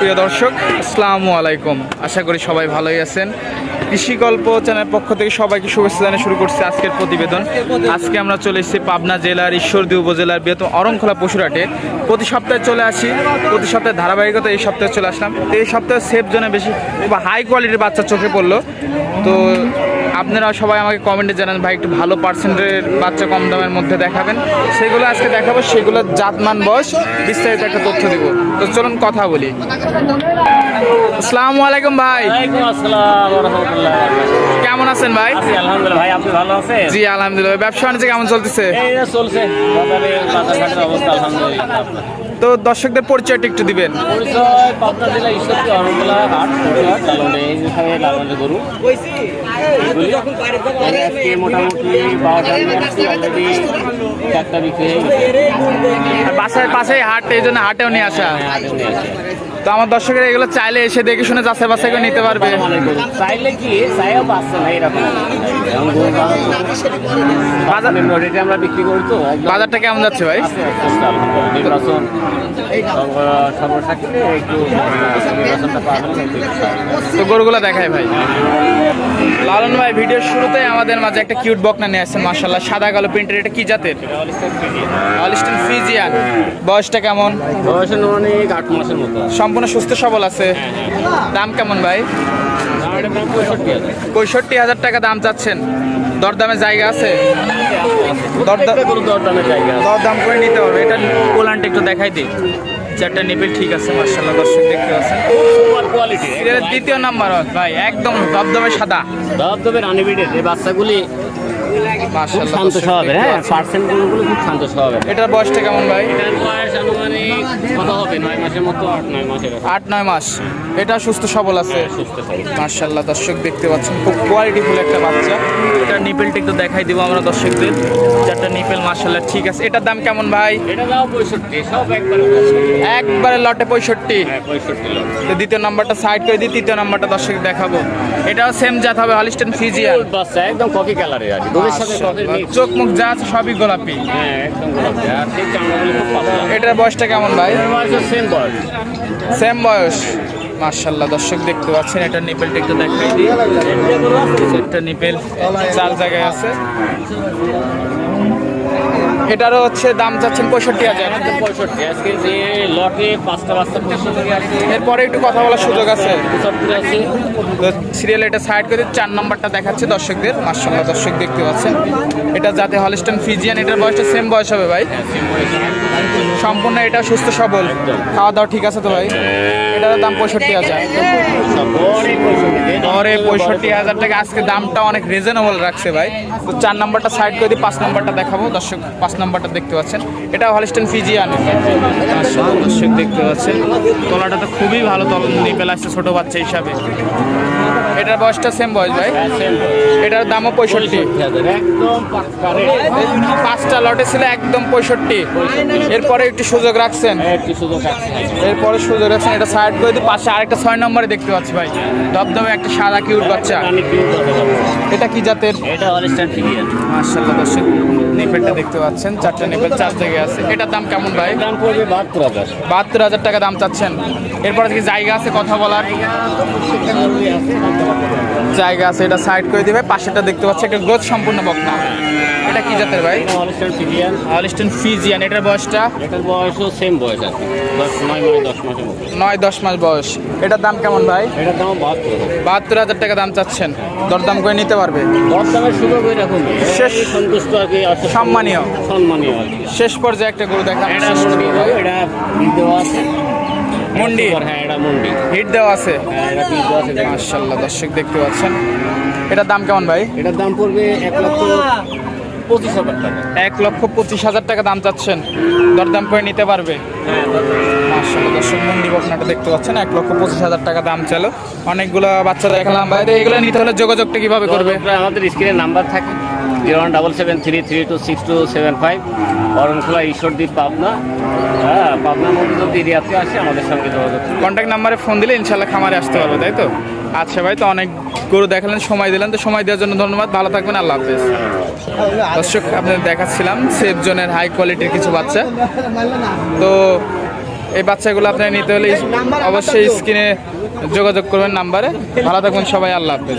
প্রিয় দর্শক, আসসালামু আলাইকুম। আশা করি সবাই ভালোই আছেন। কৃষি গল্প চ্যানেল পক্ষ থেকে সবাইকে শুভেচ্ছা জানিয়ে শুরু করছি আজকের প্রতিবেদন। আজকে আমরা চলে এসেছি পাবনা জেলার ঈশ্বরদী উপজেলার বৃহত্তম অরংখোলা পশুরাটে প্রতি সপ্তাহে চলে আসি, প্রতি সপ্তাহে ধারাবাহিকতা এই সপ্তাহে চলে আসলাম। তো এই সপ্তাহে সেফ জোনে বেশি হাই কোয়ালিটির বাচ্চা চোখে পড়ল। তো আপনারা সবাই আমাকে কমেন্টে জানান, ভাই একটু ভালো পার্সেন্টের বাচ্চা কম দামের মধ্যে দেখাবেন। সেগুলো আজকে দেখাবো, সেগুলোর জাতমান, বয়স, বিস্তারিত একটা তথ্য দিব। তো চলুন কথা বলি। আসসালামু আলাইকুম ভাই। আসসালাম কেমন আছেন ভাই? আলহামদুলিল্লাহ ভাই আপনি ভালো আছেন? জি আলহামদুলিল্লাহ। ব্যবসা বাণিজ্য কেমন চলতেছে? এই চলছে বাজারে অবস্থা আলহামদুলিল্লাহ। তো দর্শকদের পরিচয়টা একটু দিবেন। বাসায় পাশে হাট এই জন্য হাটেও নিয়ে আসা। হ্যাঁ, হাটে নিয়ে আসে। তো আমার দর্শকেরা এগুলো চাইলে এসে দেখে শুনে যাচাই বাছাই করে নিতে পারবে। চাইলে কি? চাইও পাচ্ছে না এরকম। বাজার আমরা বিক্রি করি তো বাজারটা কেমন যাচ্ছে ভাই। নির্বাচন। সর্বসাক্ষী একটু নির্বাচনটা তো গরুগুলো দেখাই ভাই। লালন ভাই ভিডিওর শুরুতে আমাদের মাঝে একটা কিউট বকনা নিয়ে আসছেন মার্শাল্লাহ সাদা কালো প্রিন্টের এটা কি জাতের? অলিস্টন ফ্রিজিয়ান বয়সটা কেমন? বয়স অনেক আট মাসের মতো। সম্পূর্ণ সুস্থ সবল আছে। দাম কেমন ভাই? পঁয়ষট্টি হাজার। টাকা দাম চাচ্ছেন। দরদামে জায়গা আছে? দরদাম একটা দরদামের জায়গা আছে। দরদাম করে নিতে হবে এটা পোলানটা একটু দেখাই দিই। চারটা নিপেল ঠিক আছে মার্শাল্লাহ দর্শক দেখতে পাচ্ছেন। দ্বিতীয় নাম্বার ভাই একদম দবদবে সাদা। দবদবে রানিবিডের এই বাচ্চাগুলি শান্ত স্বভাবের হ্যাঁ পার্সেন্ট গরুগুলো খুব শান্ত স্বভাবের। এটার বয়সটা কেমন ভাই? এটার বয়স আনুমানিক কত হবে নয় মাসের মতো আট নয় মাসের আট নয় মাস। এটা সুস্থ সবল আছে। মার্শাল্লাহ দর্শক দেখতে পাচ্ছেন খুব কোয়ালিটিফুল একটা বাচ্চা। নিপেলটা একটু দেখাই দিব আমরা দর্শকদের। চারটা নিপেল মার্শাল্লাহ ঠিক আছে। এটার দাম কেমন ভাই? এটা দাও পঁয়ষট্টি সব একবারে একবারে লটে পঁয়ষট্টি। হ্যাঁ তো দ্বিতীয় নাম্বারটা সাইড করে দিই তৃতীয় নাম্বারটা দর্শক দেখাবো। এটাও সেম জাত হবে হলিস্টেন ফিজিয়ান বাচ্চা একদম কফি আর দুধের সাথে চোখ মুখ যা আছে সবই গোলাপি। হ্যাঁ একদম গোলাপি। আর ঠিক চামড়াগুলি খুব পাতলা। এটার বয়সটা কেমন ভাই? সেম বয়স। মার্শাল্লাহ দর্শক দেখতে পাচ্ছেন এটা নিপেলটা একটু দেখাই দিই। একটা নিপেল চার জায়গায় আছে। এটারও হচ্ছে দাম চাচ্ছেন পঁয়ষট্টি হাজার। পঁয়ষট্টি আজকে যে লটে পাঁচটা আছে এরপরে একটু কথা বলার সুযোগ আছে। তো সিরিয়াল এটা সাইড করে চার নম্বরটা দেখাচ্ছে দর্শকদের মার্শাল্লাহ দর্শক দেখতে পাচ্ছেন। এটা যাতে হলিস্টন ফিজিয়ান এটার বয়সটা সেম বয়স হবে ভাই। সম্পূর্ণ এটা সুস্থ সবল। খাওয়া দাওয়া ঠিক আছে তো ভাই? এটার দাম পঁয়ষট্টি হাজার। পরে পঁয়ষট্টি হাজার টাকা। আজকে দামটা অনেক রিজনেবল রাখছে ভাই। তো চার নাম্বারটা সাইড করে দিই, পাঁচ নাম্বারটা দেখাবো। দর্শক, পাঁচ নাম্বারটা দেখতে পাচ্ছেন। এটা হলিস্টেন ফিজিয়ান দর্শক দেখতে পাচ্ছেন। তলাটা তো খুবই ভালো তল নিপেল আসছে ছোটো বাচ্চা হিসাবে। এটার বয়সটা সেম বয়স ভাই। এটার দামও পঁয়ষট্টি। পাঁচটা লটে ছিল একদম পঁয়ষট্টি। এরপরে একটু সুযোগ রাখছেন। সুযোগ এরপরে সুযোগ রাখছেন। এটা সাইড করে দিই পাশে আরেকটা ছয় নম্বরে দেখতে পাচ্ছি ভাই। দবদবে একটা সাদা কিউট বাচ্চা। এটা কি জাতের? এটা দর্শক নেপেলটা দেখতে পাচ্ছেন। চারটা নেপেল চার জায়গায় আছে। এটার দাম কেমন ভাই? দাম পড়বে বাহাত্তর হাজার। বাহাত্তর হাজার টাকা দাম চাচ্ছেন। এরপরে কি জায়গা আছে কথা বলার। জায়গা আছে এটা সাইড করে দিবে। পাশেটা দেখতে পাচ্ছি একটা গ্রোথ সম্পূর্ণ বকনা। এটা কি জাতের ভাই? হলিস্টান ফিজিয়ান এটার বয়সটা? এটার বয়সও সেম বয়স আছে নয় দশ মাস বয়স। এটার দাম কেমন ভাই? এটার দাম বাহাত্তর হাজার। বাহাত্তর হাজার টাকা দাম চাচ্ছেন। দরদাম করে নিতে পারবে। দশ দামের সুযোগ ওই রকম শেষ- সন্তুষ্ট আর কি সম্মানীয়। সম্মানীয় শেষ পর্যায়ে একটা গরু দেখা এটা মুন্ডি। হ্যাঁ এটা মুন্ডি। হিট দেওয়া আছে। হ্যাঁ এটা পিস দেওয়া আছে। দর্শক দেখতে পাচ্ছেন। এটার দাম কেমন ভাই? এটার দাম পড়বে এক লক্ষ পঁচিশ হাজার টাকা। এক লক্ষ পঁচিশ হাজার টাকা দাম চাচ্ছেন। দরদাম করে নিতে পারবে। হ্যাঁ মার্শাল্লাহ দর্শক মন্ডি বকনাটা দেখতে পাচ্ছেন এক লক্ষ পঁচিশ হাজার টাকা দাম চালো অনেকগুলো বাচ্চা দেখালাম। তো এগুলো নিতে হলে যোগাযোগটা কীভাবে করবে? আমাদের স্ক্রিনে নাম্বার থাকে zero one double seven three three two six two seven five Arankhola ঈশ্বরদীপ পাবনা। হ্যাঁ পাবনার মধ্যে যদি এরিয়াতে আসে আমাদের সঙ্গে যোগাযোগ কন্ট্যাক্ট নাম্বারে ফোন দিলে ইনশাল্লাহ খামারে আসতে পারবে তাই তো? আচ্ছা ভাই তো অনেক গরু দেখালেন সময় দিলেন তো সময় দেওয়ার জন্য ধন্যবাদ। ভালো থাকবেন আল্লাহ হাফেজ। দর্শক আপনাদের দেখাচ্ছিলাম সেফ জোনের হাই কোয়ালিটির কিছু বাচ্চা। তো এই বাচ্চাগুলো আপনার নিতে হলে অবশ্যই স্ক্রিনে যোগাযোগ করবেন নাম্বারে। ভালো থাকবেন সবাই, আল্লাহ হাফেজ।